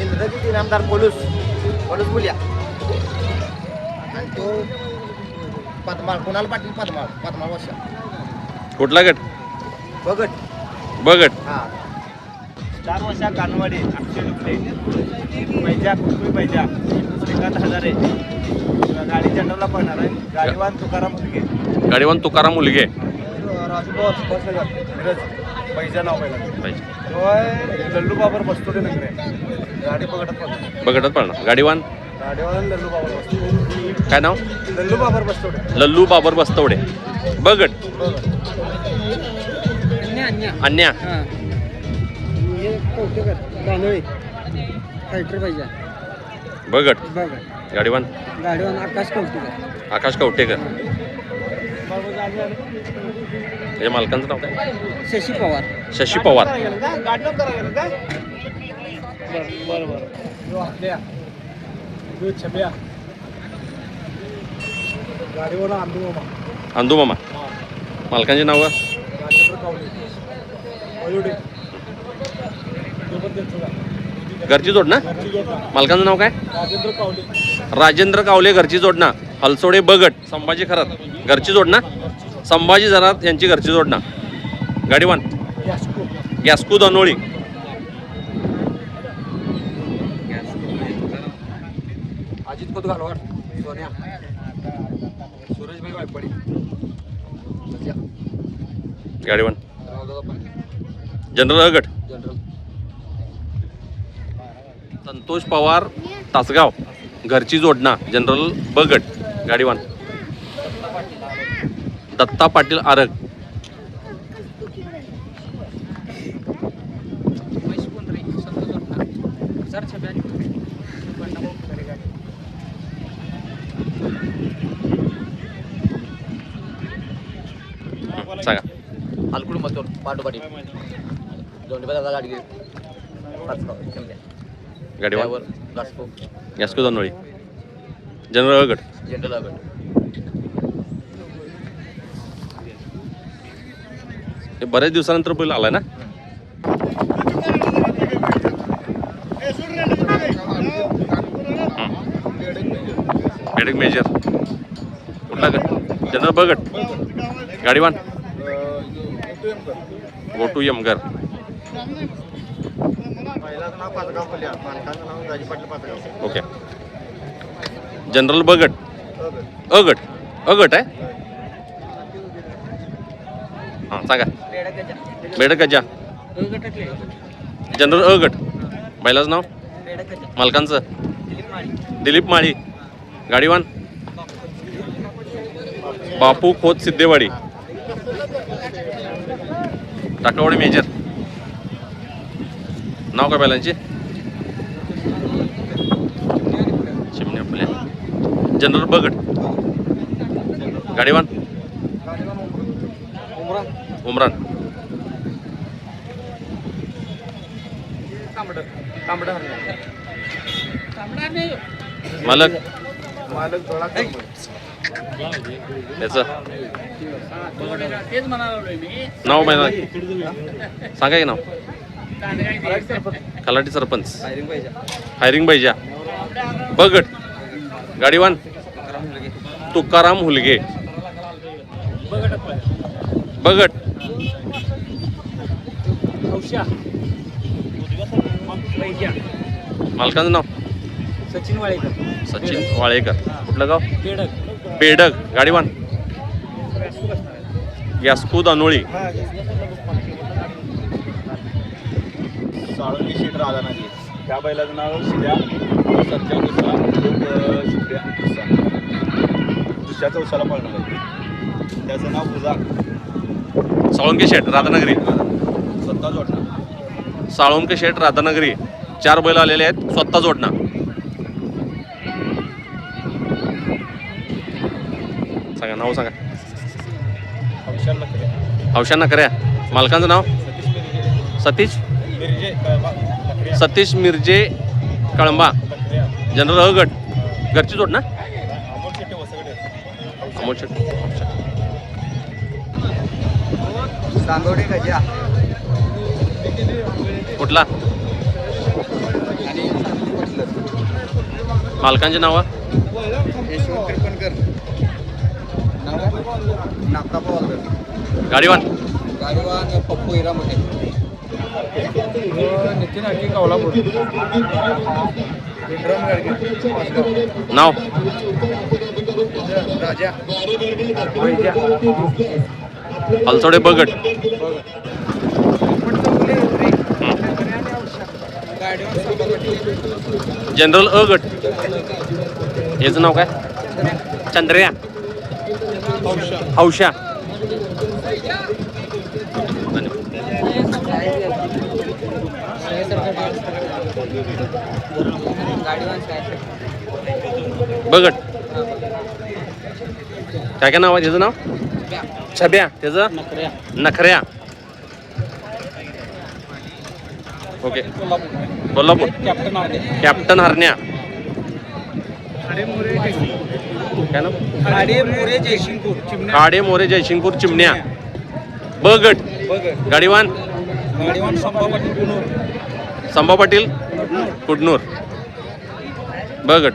इंद्रजित इनामदार पोलूस पोलूस बुलिया. आणि तो पद्माळ कुणाल पाटील पद्माळ? पद्माळ वर्षा कुठला गट? बघट बगट. हा. चार वर्षा कानवाडी अक्षय रुपये. पैजा कुटुंबी पैजा श्रीकांत हजारे. गाडी जनरलला पडणार आहे. गाडीवान तुकाराम मुलगे. गाडीवान तुकाराम मुलगे. राजू नगर मिरज. पैजा नाव पाहिजे लल्लू बाबर बस्तोडे नगर. आहे गाडी बघत पडणार गाडीवान? गाडीवान लल्लू बाबर बस्तोडे. काय नाव? लल्लू बाबर बस्तोडे. लल्लू बाबर बस्तवडे बगट अन्या फायटर पाहिजे. बगट बघा गाडीवान? गाडीवर आकाश कौतुक आकाश कवटेकर या मालकांचं नाव काय? शशी पवार. शशी पवार. अंदू मामा मालकांची नावं? घरची जोड ना मालकांचं नाव काय? राजेंद्र कावले. राजेंद्र कावले घरची जोड ना हलसोडे बगट संभाजी खरात. घरची जोड ना संभाजी जरात यांची घरची जोड ना गाडीवान गॅस्कू दनोळी अजित खोत घालवाड सोन्या. सुरेशभाई वायपडी. गाडीवान जनरल अगट जनरल. संतोष पवार तासगाव. घरची जोडणा. जनरल बगट. गाडीवान दत्ता पाटील आरग. सांगा. अलकुड मथुर पाटोपाटी दोन गाडी गाडीवान गास्को जनरल अगट जनरल अगड. हे बऱ्याच दिवसानंतर बैल आलाय ना? मेडिक मेजर. कुठला गट? जनरल बगट गाडीवान गोटू यमगर पहिलाचं घर ओके. जनरल बगट अगट. अगट आहे? हां सांगा. बेडक गजा जनरल अगट. बैलाचं नाव? मालकांचं? दिलीप माळी. गाडीवान? बापू खोत सिद्धेवाडी. टाकवाडी मेजर नाव काय बैलांची? चिमण्या फुल्या जनरल बगट. गाडीवान? उमरान. मालक. मालक धोळा याचं. नाव बैला सांगा की नाव. खलाटी सरपंच. हायरिंग पाहिजे. बगट गाडीवान तुकाराम हुलगे. बगट मालकाचं नाव? सचिन वाळेकर. सचिन वाळेकर. कुठलं गाव? बेडक. बेडक. गाडीवान यास्कू दानोळी साळुंगी शेठ राधानगरी त्या बैलाचं नाव शिद्या सध्या पळणार आहे. त्याचं नाव साळुंके शेठ राधानगरी. स्वतः जोडणार साळुंके शेठ राधानगरी. चार बैल आलेले आहेत स्वतः जोडणं. सांगा नाव सांगा. हौशांना कर्या. मालकांचं नाव? सतीश सतीश? मिरजे कळबा. लकड्या. सतीश मिरजे कळंबा. लकड्या. जनरल अगट घरची जोड ना? अमोल शेट्टे कुठला? मालकांची नावं? गाडीवान? गाडीवान पप्पू हिरामध्ये नितीन हाके कौलापूर नाव? राजा हलसोडे बगट जनरल अ गट. याचं नाव काय? चंद्रया हौशा गाडीवान बगट. काय काय नाव आहे त्याचं नाव? छब्या. त्याचं? नखऱ्या. ओके. कोल्हापूर. कॅप्टन कॅप्टन हरण्या काय नाव? गाडी मोरे जयसिंगपूर खाडे मोरे जयसिंगपूर चिमण्या. ब गट गाडीवान? संभा पाटील? कुडनूर. ब गट